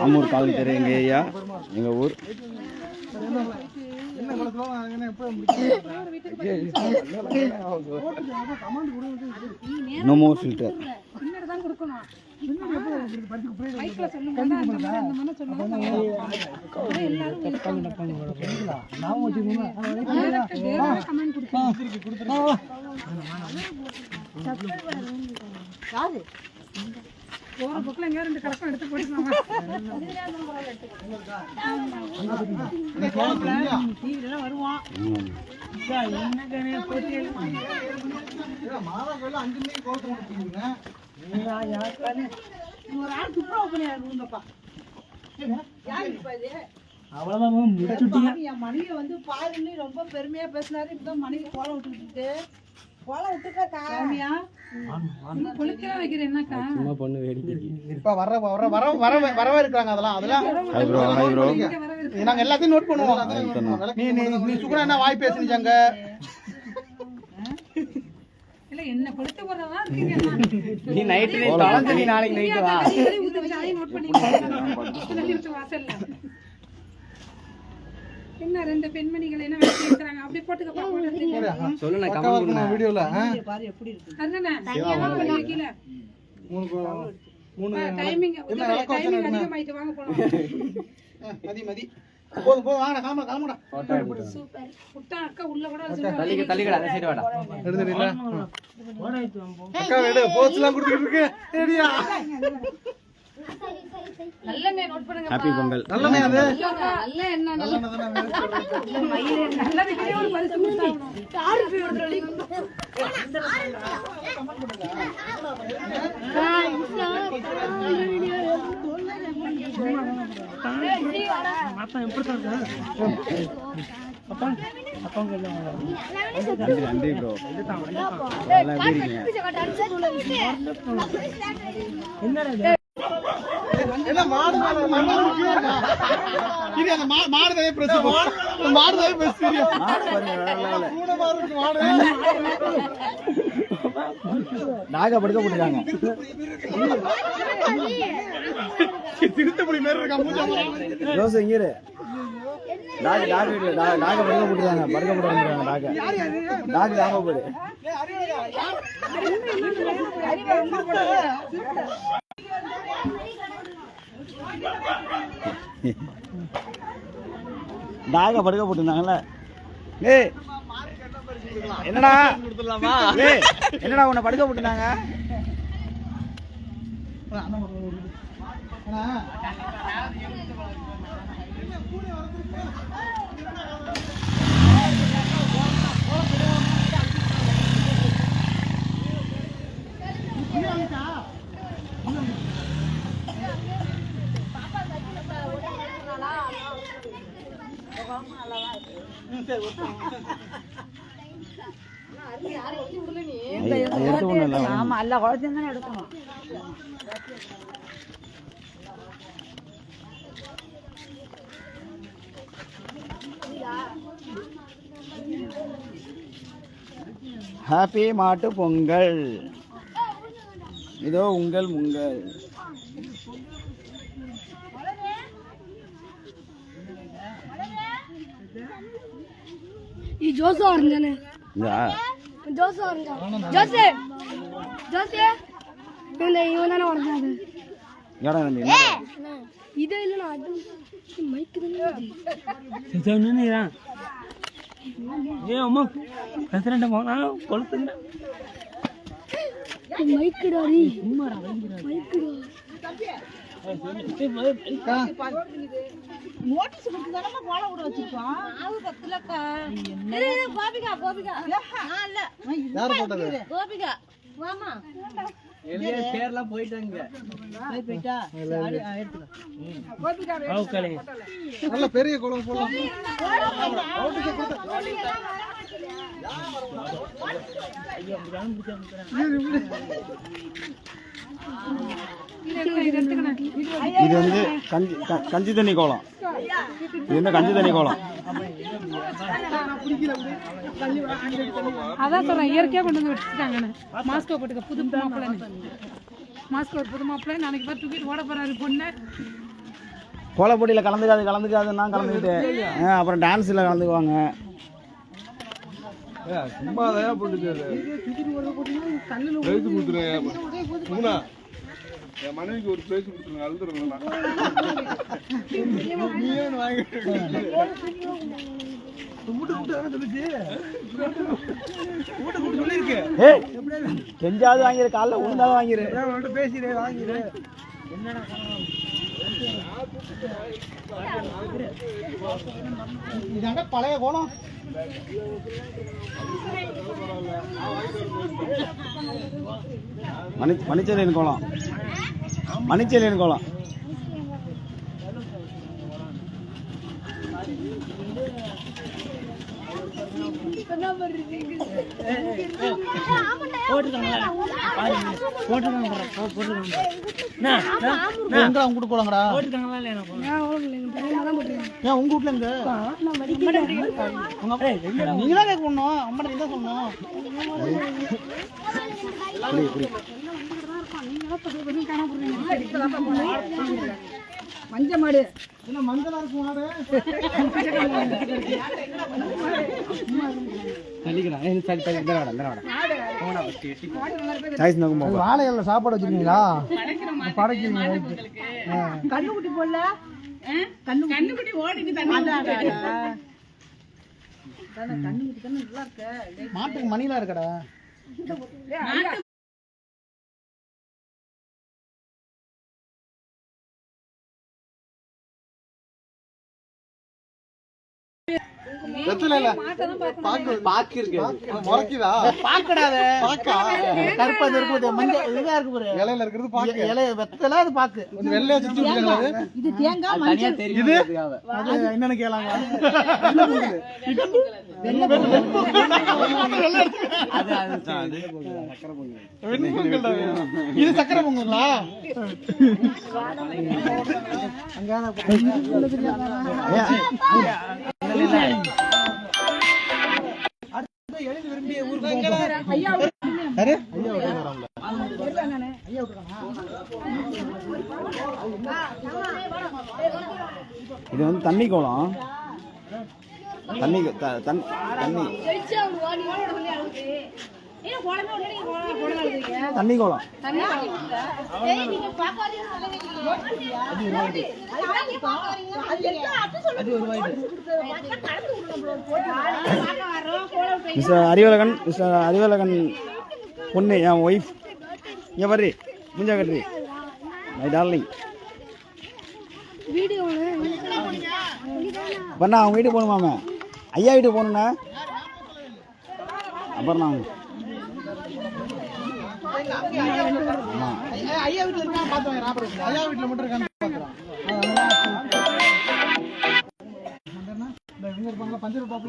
அம்மூர் காவல் தெரு எங்கள் ஏரியா எங்கள் ஊர். நோமோ ஃபில்டர் தான் கொடுக்கணும் மைக்ல சொல்லுங்க அந்த மாதிரி அந்த மாதிரி சொல்லுங்க எல்லாரும் கமெண்ட் கொடுக்கணும் போற போக்குல எங்க ரெண்டு கலக்கம் எடுத்து போட்டுக்கோங்க ஒரு ஆள் துப்புரவு பண்ணியாரு இருந்தப்பா. என் மனைவி வந்து பாருன்னு ரொம்ப பெருமையா பேசினாரு. இப்பதான் மனைவி கோலம் விட்டுக்கிட்டு நாங்க எல்லாத்தையும் நோட் பண்ணுவோம். நீ சுகுணா என்ன வாய் பேசுனீங்க இல்ல என்ன கொளுத்த போறதா இருக்கீங்க? நீ நைட்டு நீ நாளைக்கு நைட்டு வா? என்ன ரெண்டு பெண்மணிகள் என்ன வேலை செய்யறாங்க அப்படி போட்டுக்கப்பா போட்டு சொல்லு நான் கமெண்ட் வீடியோல. பாரு எப்படி இருக்கு. அதுதானே தனியாலாம் பண்ணி வைக்கல மூணு மூணு டைமிங் என்ன விளக்கம் வச்சு டைமிங் அதிகமாயிட்டு வாங்க போலாம். மதி மதி. போதும் போதும் வாங்கடா காமடா காமடா புட்டா அக்கா உள்ள கூட தள்ளிக்க தள்ளிக்கடா அந்த சைடு வாடா. எடுத்துடல அக்கா எடு போஸ்ட்லாம் கொடுத்துட்டு இருக்கு. ரெடியா ஹாப்பி பொங்கல். நல்லனே அது? நல்ல என்ன நல்ல நல்லதுக்கே ஒரு பரிசு கொடுத்தாகணும் நன்றி ப்ரோ எல்லாம் எப்படி இருக்கீங்க என்ன மாடு மேல மாடு கீழே இருக்கா? இது அந்த மா- மாடு தான் பிரச்சனை அந்த மாடு தான் பிரச்சனை டாக படுக்க போட்டுருக்காங்க திருத்த புலி மாதிரி இருக்கா மூஞ்சா ரோஸ் எங்க இரு. டாக் டாக் இல்ல டாக் டாக படுக்க போட்டுருக்காங்க படுக்க போட்டுருக்காங்க டாக டாக் தாங்க போடு. டாக படுக்க போட்டுருந்தாங்கல்ல. ஏய் என்னடா? ஏய் என்னடா உன்னை படுக்க போட்டுருந்தாங்க? அது எடுத்து ஒண்ணும் இல்ல ஆமா எல்லா குழந்தையும் தானே எடுக்கணும். ஹாப்பி மாட்டு பொங்கல். இதோ உங்கள் ఈ జోసు ఆరంజనే జోసు ఆరంజ జోసే జోసే நோட்டீஸ் கொடுத்து தானே கோலம் விட வச்சிருக்கோம் ஆவு பத்துலக்கா கோபிகா கோபிகா இல்ல. யார் போட்டது கோபிகா வாமா வெளியே பேர்லாம் போயிட்டாங்க போயிட்டா. நல்ல பெரிய குளம் போலாம் இது வந்து கஞ்சி கஞ்சி தண்ணி கோலம். இது வந்து கஞ்சி தண்ணி கோலம். அதான் சொல்றேன் இயற்கையா கொண்டு வந்து வச்சுட்டாங்கன்னு. மாஸ்கோ போட்டுக்க புது மாப்பிள்ளை மாஸ்கோ புது மாப்பிள்ளை நாளைக்கு பார்த்து தூக்கிட்டு ஓட போறாரு பொண்ணு. கோல போட்டியில் கலந்துக்காது கலந்துக்காதுன்னா கலந்துக்கிட்டு அப்புறம் டான்ஸில் கலந்துக்குவாங்க. சும்மா தான் போட்டுக்காரு பிரைஸ் கொடுத்துருங்க மூணா என் மனைவிக்கு ஒரு பிரைஸ் கொடுத்துருங்க அழுதுருங்க நீயே ஒண்ணு வாங்கி ஏய் கெஞ்சாவது வாங்கிரு காலைல உளுந்தாவது வாங்கிரு. பேசிடு வாங்கிடு. இதாண்ட பழைய கோலம். மணி மணிச்சேரியன் கோலம். மணிச்சேரியன் கோலம். எங்க உங்க வீட்டு கோலங்கடா நான் அவ்வளோ இல்லை எங்கள் ஏன் உங்க வீட்ல எங்க நீங்களா கேட்க அம்மா நீங்க சொன்னோம் மஞ்ச மாடு. என்ன மஞ்சளா இருக்கும் மாடு சாப்பாடு வச்சிருக்கீங்களா? படைக்கு கண்ணுக்குட்டி போடல? கண்ணுக்குட்டி ஓடிட்டு தண்ணி கண்ணுக்குட்டி தானே நல்லா இருக்க. மாட்டுக்கு மணிலாம் இருக்கடா? வெத்தல இல்ல பாக்கு பாக்கு இருக்கு முறைக்குதா? பாக்கடாத பாக்கா கருப்பா இருக்கு மஞ்சள் இதா இருக்கு பாரு. இலையில இருக்கிறது பாக்கு இலை வெத்தல அது பாக்கு வெள்ளையா சுத்தி இது தேங்காய் அது தனியா தெரியும் இது? அதுக்காக. அது என்னன்னு இது இது வந்து தண்ணி கோலம். தண்ணி தண்ணி. தண்ணி தண்ணி கோலம் மிஸ்டர் அறிவழகன் மிஸ்டர் அறிவழகன் பொண்ணு என் ஒய்ஃப் இங்கே வர்றி முஞ்சா கட்டுறி மை டார்லிங் வீடியோ பண்ணா அவங்க வீட்டுக்கு போகணுமாமே ஐயா வீட்டுக்கு போகணுண்ணா அப்புறம் நான் ஐயா வீட்டுல இருக்கா பாத்து வாங்க ஐயா வீட்டுல மட்டும் இருக்கான்னு பாத்துறோம் இவங்க இருப்பாங்களா பஞ்சர் பாப்பு